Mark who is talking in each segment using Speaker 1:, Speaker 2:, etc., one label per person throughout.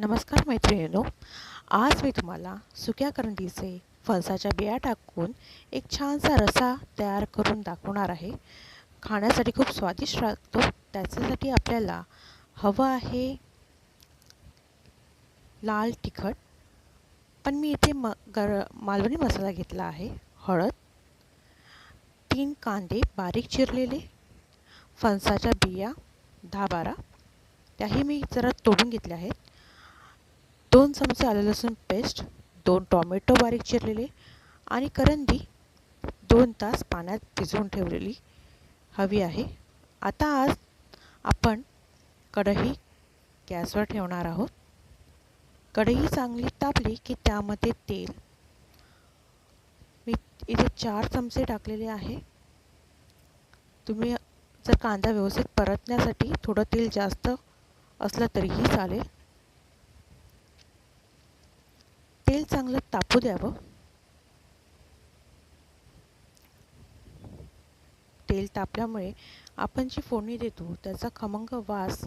Speaker 1: नमस्कार मैत्रिणीनो आज मी तुम्हाला सुक्या करंदीचे फणसाच्या बिया टाकून एक छानसा रसा तयार करून दाखवणार आहे. खाण्यासाठी खूप स्वादिष्ट लागतो त्याच्यासाठी आपल्याला हवं आहे लाल तिखट पण मी इथे म गर मालवणी मसाला घेतला आहे हळद तीन कांदे बारीक चिरलेले फणसाच्या बिया दहा बारा त्याही मी जरा तोडून घेतल्या आहेत. दोन चमचे आलं लसूण पेस्ट दोन टॉमॅटो बारीक चिरलेले आणि करंदी दोन तास पाण्यात भिजवून ठेवलेली हवी आहे. आता आज आपण कढई गॅसवर ठेवणार आहोत. कढई चांगली तापली की त्यामध्ये तेल. मी इथे चार चमचे टाकलेले आहे. तुम्ही जर कांदा व्यवस्थित परतण्यासाठी थोडं तेल जास्त असलं तरीही चालेल तेल चांगलं तापू द्यावं तेल तापल्यामुळे आपण जी फोडणी देतो त्याचा खमंग वास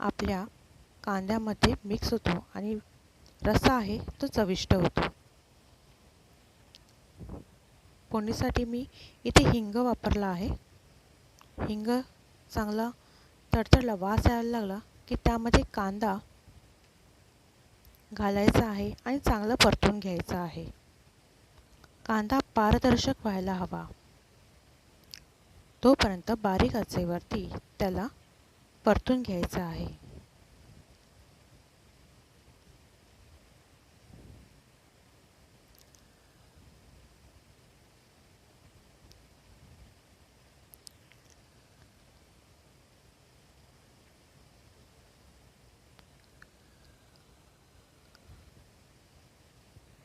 Speaker 1: आपल्या कांद्यामध्ये मिक्स होतो आणि रस्सा आहे तो चविष्ट होतो. फोडणीसाठी मी इथे हिंग वापरला आहे. हिंग चांगला तडतडला वास यायला लागला की त्यामध्ये कांदा घालायचा आहे आणि चांगलं परतून घ्यायचं आहे. कांदा पारदर्शक व्हायला हवा. तोपर्यंत बारीक आचेवरती त्याला परतून घ्यायचं आहे.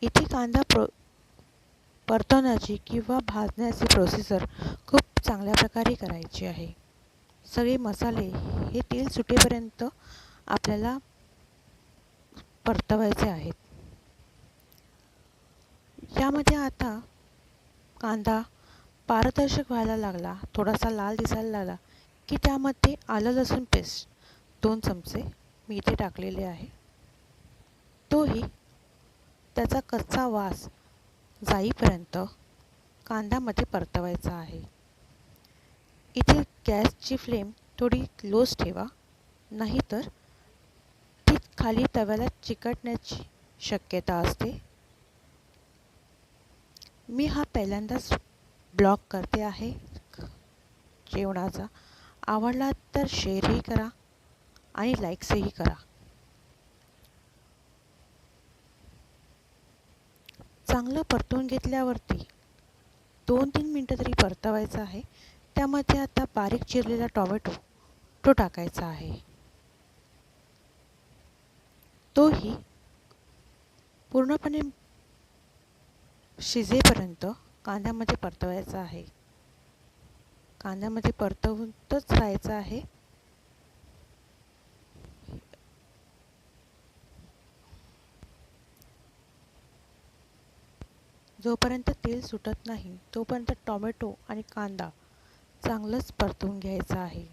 Speaker 1: इथे कांदा प्रो परतवण्याची किंवा भाजण्याची प्रोसिजर खूप चांगल्या प्रकारे करायची आहे. सगळे मसाले हे तेल सुटेपर्यंत आपल्याला परतवायचे आहेत. यामध्ये आता कांदा पारदर्शक व्हायला लागला थोडासा लाल दिसायला लागला की त्यामध्ये आलं लसूण पेस्ट दोन चमचे मी इथे टाकलेले आहे. तोही त्याचा कच्चा वास जाईपर्यंत कांद्यामध्ये परतवायचा आहे. इथे गॅसची फ्लेम थोडी क्लोज ठेवा नाहीतर ती खाली तव्याला चिकटण्याची शक्यता असते. मी हा पहिल्यांदाच ब्लॉग करते आहे. जेवणाचा आवडला तर शेअरही करा आणि लाईक्सही करा. चांगलं परतून घेतल्यावरती दोन तीन मिनटं तरी परतवायचं आहे. त्यामध्ये आता बारीक चिरलेला टॉमॅटो तो टाकायचा आहे. तोही पूर्णपणे शिजेपर्यंत कांद्यामध्ये परतवायचा आहे. कांद्यामध्ये परतवूनच राहायचं आहे. जोपर्यंत तेल सुटत नाही तोपर्यंत टॉमॅटो आणि कांदा चांगलंच परतून घ्यायचं आहे.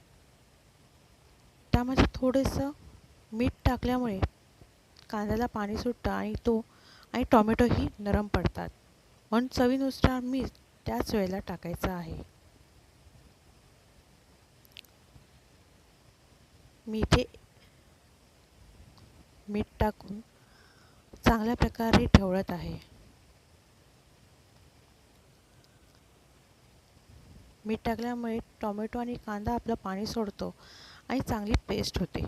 Speaker 1: त्यामध्ये थोडंसं मीठ टाकल्यामुळे कांद्याला पाणी सुटतं आणि तो आणि टॉमॅटोही नरम पडतात. म्हणून चवीनुसार मीठ त्याच वेळेला टाकायचं आहे. मी इथे मीठ टाकून चांगल्या प्रकारे ठेवत आहे. मीठ टाकल्यामुळे टॉमॅटो आणि कांदा आपलं पाणी सोडतो आणि चांगली पेस्ट होते.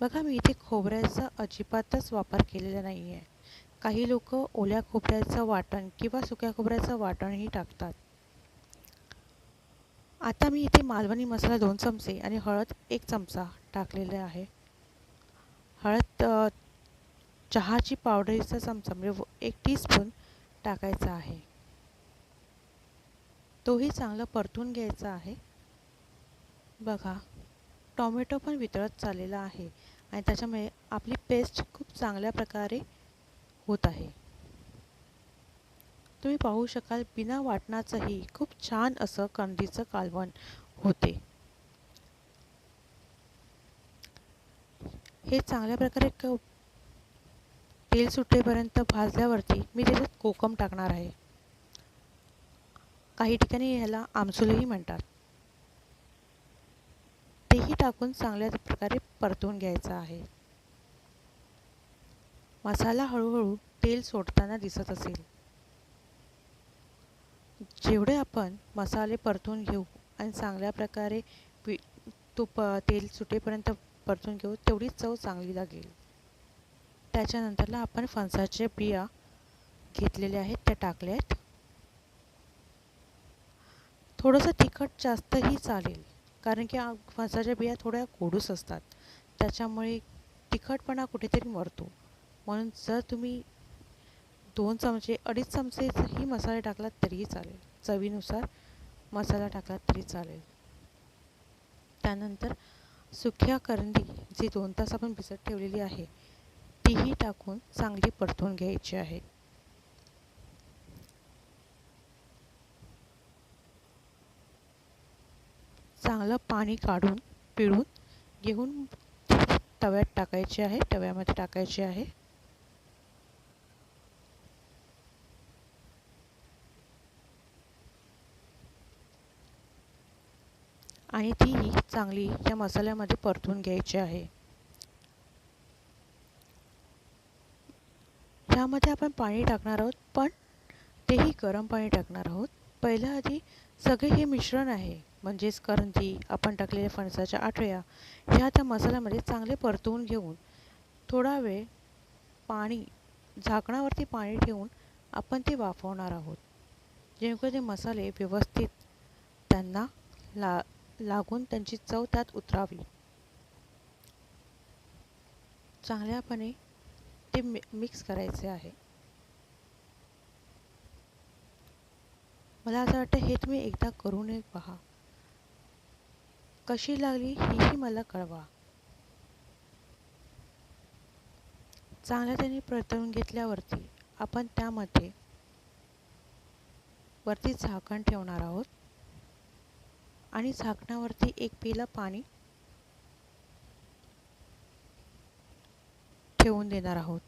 Speaker 1: बघा मी इथे खोबऱ्याचा अजिबातच वापर केलेला नाही आहे काही लोक ओल्या खोबऱ्याचं वाटण किंवा सुक्या खोबऱ्याचं वाटणही टाकतात. आता मी इथे मालवणी मसाला दोन चमचे आणि हळद एक चमचा टाकलेला आहे. हळद चहाची पावडरीचा चमचा म्हणजे एक टीस्पून टाकायचा आहे. तोही चांगला परतून घ्यायचा आहे. बघा टॉमॅटो पण वितळत चाललेला आहे आणि त्याच्यामुळे आपली पेस्ट खूप चांगल्या प्रकारे होत आहे. तुम्ही पाहू शकाल बिना वाटणाचंही खूप छान असं कंदीचं कालवण होते. हे चांगल्या प्रकारे क तेल सुटेपर्यंत भाजल्यावरती मी त्याच्यात कोकम टाकणार आहे. काही ठिकाणी ह्याला आमसुलही म्हणतात. तेही टाकून चांगल्या प्रकारे परतून घ्यायचं आहे. मसाला हळूहळू तेल सोडताना दिसत असेल. जेवढे आपण मसाले परतून घेऊ आणि चांगल्या प्रकारे पी तूप तेल सुटेपर्यंत परतून घेऊ तेवढीच चव चांगली लागेल. त्याच्यानंतरला आपण फणसाच्या बिया घेतलेल्या आहेत त्या टाकल्या आहेत थोडंसं तिखट जास्तही चालेल. कारण की फणसाच्या बिया थोड्या कोडूस असतात. त्याच्यामुळे तिखटपणा कुठेतरी मरतो. म्हणून जर तुम्ही दोन चमचे अडीच चमचेही मसाले टाकलात तरीही चालेल. चवीनुसार मसाला टाकलात तरी चालेल. त्यानंतर सुक्या करंदी जी दोन तास आपण भिजत ठेवलेली आहे तीही टाकून चांगली परतून घ्यायची आहे. चांगलं पाणी काढून पिळून घेऊन तव्यात टाकायचे आहे. तव्यामध्ये टाकायचे आहे. आणि तीही चांगली या मसाल्यामध्ये परतून घ्यायची आहे. यामध्ये आपण पाणी टाकणार आहोत पण तेही गरम पाणी टाकणार आहोत. पहिल्या आधी सगळे हे मिश्रण आहे. म्हणजेच करंजी आपण टाकलेल्या फणसाच्या आठळ्या ह्या त्या मसाल्यामध्ये चांगले परतवून घेऊन थोडा वेळ पाणी झाकणावरती पाणी ठेवून आपण ते वाफवणार आहोत. जेणेकरून ते मसाले व्यवस्थित त्यांना ला लागून त्यांची चव त्यात उतरावी. चांगल्यापणे ते मि मिक्स करायचे आहे. मला असं वाटतं हे तुम्ही एकदा करून पहा. कशी लागली हेही मला कळवा. चांगल्या त्यांनी परतवून घेतल्यावरती आपण त्यामध्ये वरती झाकण ठेवणार आहोत. आणि झाकणावरती एक पिला पाणी ठेवून देणार आहोत.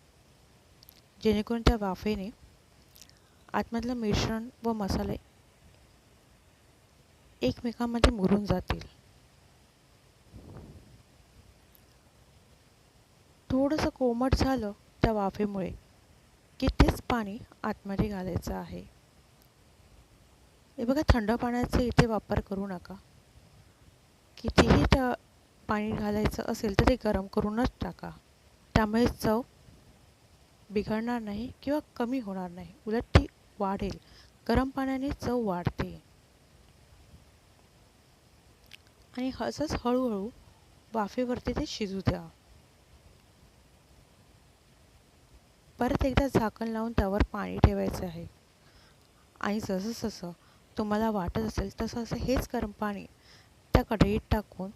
Speaker 1: जेणेकरून त्या वाफेने आतमधलं मिश्रण व मसाले एकमेकांमध्ये मुरून जातील. थोडंसं कोमट झालं त्या वाफेमुळे की तेच पाणी आतमध्ये घालायचं आहे. हे बघा थंड पाण्याचा इथे वापर करू नका. कितीही त्या पाणी घालायचं असेल तर ते गरम करूनच टाका. त्यामुळे चव बिघडणार नाही किंवा कमी होणार नाही. उलट ती वाढेल. गरम पाण्याने चव वाढते. आणि असंच हळूहळू वाफेवरती ते शिजू द्या. परत एकदा झाकण लावून त्यावर पाणी ठेवायचं आहे. आणि जसं जसं तुम्हाला वाटत असेल तसं असं हेच गरम पाणी त्या कढईत टाकून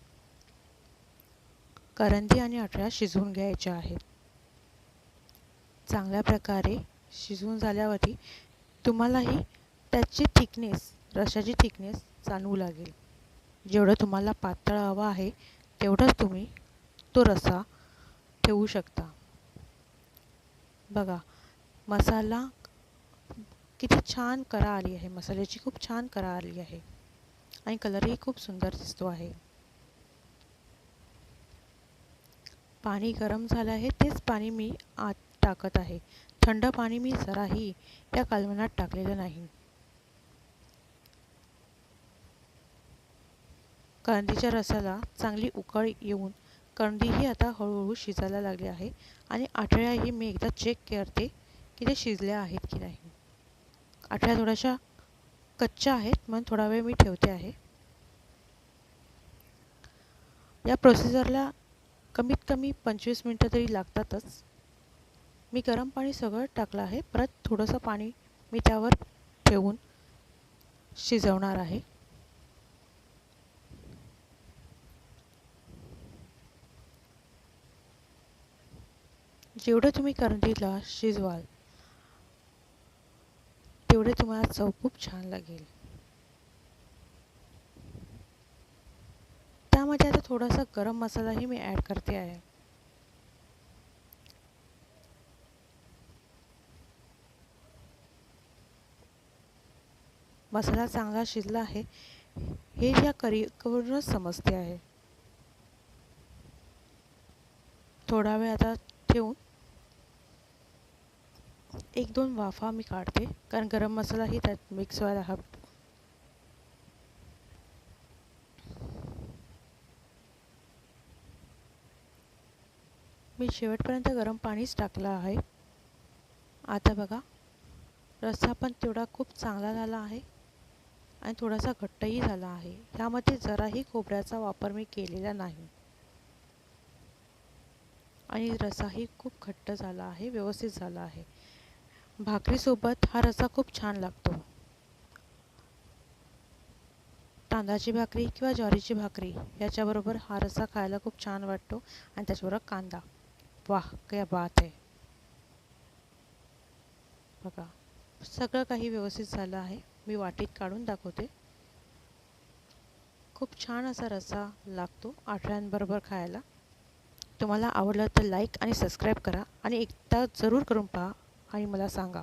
Speaker 1: करंदी आणि अटळ्या शिजवून घ्यायच्या आहेत चांगल्या प्रकारे शिजवून झाल्यावरती तुम्हालाही त्याची थिकनेस रशाची थिकनेस जाणवू लागेल. जेवढं तुम्हाला पातळ हवा आहे तेवढंच तुम्ही तो रसा ठेवू शकता. बघा मसाला किती छान करा आली आहे. मसाल्याची खूप छान करा आली आहे. आणि कलरही खूप सुंदर दिसतो आहे. पाणी गरम झालं आहे तेच पाणी मी आत टाकत आहे. थंड पाणी मी जराही या कालवनात टाकलेलं नाही. करंदीच्या रसाला चांगली उकळ येऊन करंदीही आता हळूहळू शिजायला लागली आहे आणि आठळ्याही मी एकदा चेक करते की ते शिजल्या आहेत की नाही. आठळ्या थोड्याशा कच्च्या आहेत म्हणून थोडा वेळ मी ठेवते आहे. या प्रोसिजरला कमीत कमी पंचवीस मिनटं तरी लागतातच. मी गरम पाणी सगळं टाकलं आहे परत थोडंसं पाणी मी त्यावर ठेवून शिजवणार आहे. जेवढं तुम्ही करंजीला शिजवाल तेवढे तुम्हाला चव खूप छान लागेल. त्यामध्ये आता थोडासा गरम मसालाही मी ॲड करते आहे. मसाला चांगला शिजला आहे. हे या करीवरूनच समजते आहे. थोडा वेळ आता ठेवून एक दोन वाफा मी काढते कारण गरम मसालाही त्यात मिक्स व्हायला हवा. मी शेवटपर्यंत गरम पाणीच टाकलं आहे. आता बघा रस्सा पण तेवढा खूप चांगला झाला आहे आणि थोडासा घट्टही झाला आहे. ह्यामध्ये जराही खोबऱ्याचा वापर मी केलेला नाही. आणि रसाही खूप घट्ट झाला आहे व्यवस्थित झाला आहे. भाकरीसोबत हा रस्सा खूप छान लागतो. तांदळाची भाकरी किंवा ज्वारीची भाकरी याच्याबरोबर हा रस्सा खायला खूप छान वाटतो आणि त्याच्याबरोबर कांदा. वाह क्या बात आहे बघा सगळं काही व्यवस्थित झालं आहे. मी वाटीत काढून दाखवते. खूप छान असा रस्सा लागतो आठव्यांबरोबर खायला. तुम्हाला आवडलं तर लाईक आणि सबस्क्राईब करा आणि एकदा जरूर करून पहा आणि मला सांगा